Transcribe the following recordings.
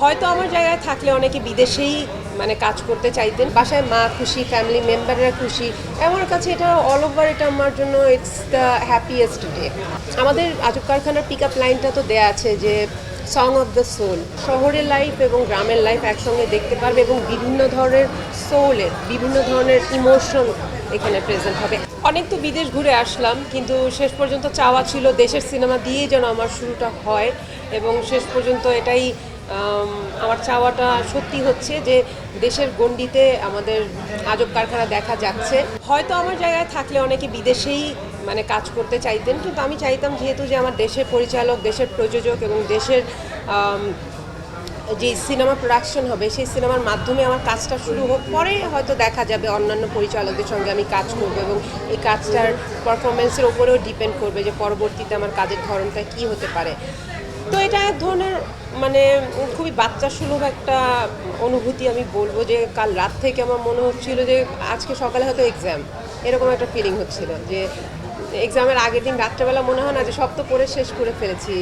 হয়তো আমার জায়গায় থাকলে অনেকে বিদেশেই মানে কাজ করতে চাইতেন। বাসায় মা খুশি ফ্যামিলি মেম্বাররা খুশি। আমার কাছে এটা অল ওভার এটা আমার জন্য ইটস দ্য হ্যাপিয়েস্ট ডে আমাদের আজব কারখানার পিক আপ লাইনটা তো দেয়া আছে যে সং অফ দ্য সোল শহরের লাইফ এবং গ্রামের লাইফ একসঙ্গে দেখতে পারবে এবং বিভিন্ন ধরনের সোলের বিভিন্ন ধরনের ইমোশন এখানে প্রেজেন্ট হবে। অনেক তো বিদেশ ঘুরে আসলাম, কিন্তু শেষ পর্যন্ত চাওয়া ছিল দেশের সিনেমা দিয়েই যেন আমার শুরুটা হয় এবং শেষ পর্যন্ত এটাই আমার চাওয়াটা সত্যি হচ্ছে যে দেশের গণ্ডিতে আমাদের আজব কারখানা দেখা যাচ্ছে। হয়তো আমার জায়গায় থাকলে অনেকে বিদেশেই মানে কাজ করতে চাইতেন, কিন্তু আমি চাইতাম যেহেতু যে আমার দেশের পরিচালক, দেশের প্রযোজক এবং দেশের যে সিনেমা প্রোডাকশন হবে, সেই সিনেমার মাধ্যমে আমার কাজটা শুরু হোক, পরে হয়তো দেখা যাবে অন্যান্য পরিচালকদের সঙ্গে আমি কাজ করব এবং এই কাজটার পারফরমেন্সের ওপরেও ডিপেন্ড করবে যে পরবর্তীতে আমার কাজের ধরনটা কি হতে পারে। তো এটা এক ধরনের মানে খুবই বাচ্চা সুলভ একটা অনুভূতি আমি বলব যে কাল রাত থেকে আমার মনে হচ্ছিল যে আজকে সকালে হয়তো এক্সাম এরকম একটা ফিলিং হচ্ছিল যে এক্সামের আগের দিন রাত্রেবেলা মনে হয় না যে সব তো পড়ে শেষ করে ফেলেছি।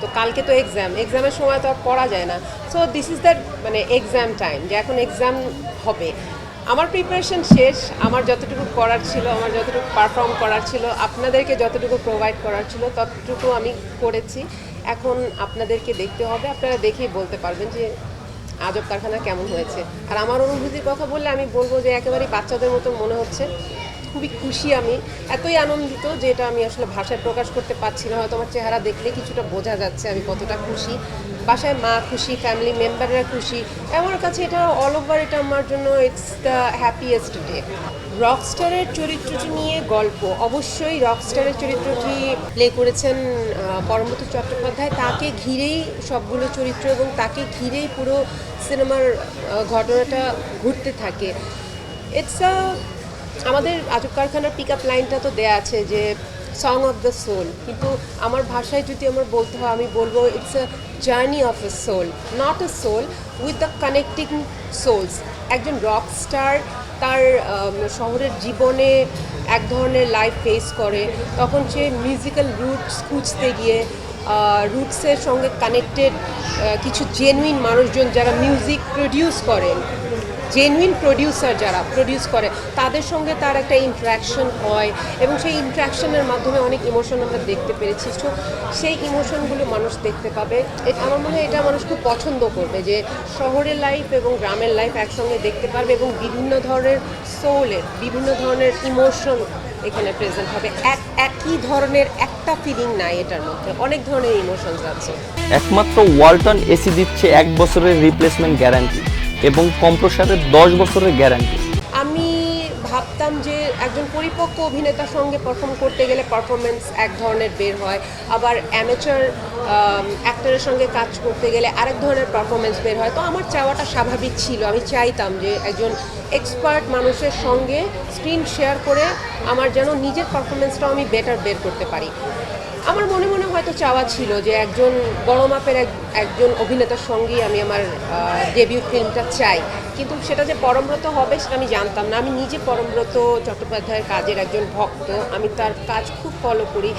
তো কালকে তো এক্সাম এক্সামের সময় তো আর পড়া যায় না। সো দিস ইজ দ্যাট মানে এক্সাম টাইম যে এখন এক্সাম হবে। আমার প্রিপারেশন শেষ, আমার যতটুকু করার ছিল, আমার যতটুকু পারফর্ম করার ছিল, আপনাদেরকে যতটুকু প্রোভাইড করার ছিল, ততটুকু আমি করেছি। এখন আপনাদেরকে দেখতে হবে, আপনারা দেখেই বলতে পারবেন যে আজব কারখানা কেমন হয়েছে। আর আমার অনুভূতির কথা বললে আমি বলব যে একেবারেই বাচ্চাদের মতো মনে হচ্ছে। খুবই খুশি আমি। এতই আনন্দিত যে এটা আমি আসলে ভাষায় প্রকাশ করতে পারছি না। হয়তো আমার চেহারা দেখলে কিছুটা বোঝা যাচ্ছে আমি কতটা খুশি। বাসায় মা খুশি ফ্যামিলি মেম্বাররা খুশি। আমার কাছে এটা অল ওভার এটা আমার জন্য ইটস দ্য হ্যাপিয়েস্ট ডে রকস্টারের চরিত্রটি নিয়ে গল্প। অবশ্যই রকস্টারের চরিত্রটি প্লে করেছেন পরমত চট্টোপাধ্যায়। তাকে ঘিরেই সবগুলো চরিত্র এবং তাকে ঘিরেই পুরো সিনেমার ঘটনাটা ঘুরতে থাকে। ইটস আ আমাদের আজব কারখানার পিক আপ লাইনটা তো দেয়া আছে যে সং অফ দ্য সোল কিন্তু আমার ভাষায় যদি আমার বলতে হয়, আমি বলব it's a journey of a soul not a soul with the connecting souls একজন রক স্টার তার শহরের জীবনে এক ধরনের লাইফ ফেস করে, তখন সে মিউজিক্যাল রুটস খুঁজতে গিয়ে রুটসের সঙ্গে কানেক্টেড কিছু জেনুইন মানুষজন যারা মিউজিক প্রডিউস করেন জেনুইন প্রডিউসার যারা প্রডিউস করে, তাদের সঙ্গে তার একটা ইন্টারাকশন হয় এবং সেই ইন্টারাকশনের মাধ্যমে অনেক ইমোশন আমরা দেখতে পেরেছি। তো সেই ইমোশনগুলো মানুষ দেখতে পাবে। আমার মনে হয় এটা মানুষ খুব পছন্দ করবে যে শহরের লাইফ এবং গ্রামের লাইফ একসঙ্গে দেখতে পারবে এবং বিভিন্ন ধরনের সোলের বিভিন্ন ধরনের ইমোশন এখানে প্রেজেন্ট হবে। এক একই ধরনের একটা ফিলিং নাই এটার মধ্যে। অনেক ধরনের ইমোশনস আছে। একমাত্র ওয়ালটন এসি দিচ্ছে এক বছরের রিপ্লেসমেন্ট গ্যারান্টি এবং কম্প্রসারের দশ বছরের গ্যারান্টি। আমি ভাবতাম যে একজন পরিপক্ক অভিনেতার সঙ্গে পারফর্ম করতে গেলে পারফরমেন্স এক ধরনের বের হয়। আবার অ্যামেচার অ্যাক্টরের সঙ্গে কাজ করতে গেলে আরেক ধরনের পারফরমেন্স বের হয়। তো আমার চাওয়াটা স্বাভাবিক ছিল। আমি চাইতাম যে একজন এক্সপার্ট মানুষের সঙ্গে স্ক্রিন শেয়ার করে আমার যেন নিজের পারফরমেন্সটাও আমি বেটার বের করতে পারি। আমার মনে হয়তো চাওয়া ছিল যে একজন বড় মাপের এক একজন অভিনেতার সঙ্গেই আমি আমার ডেবিউ ফিল্মটা চাই। কিন্তু সেটা যে পরমব্রত হবে সেটা আমি জানতাম না। আমি নিজে পরমব্রত চট্টোপাধ্যায়ের কাজের একজন ভক্ত। আমি তার কাজ খুব ফলো করি।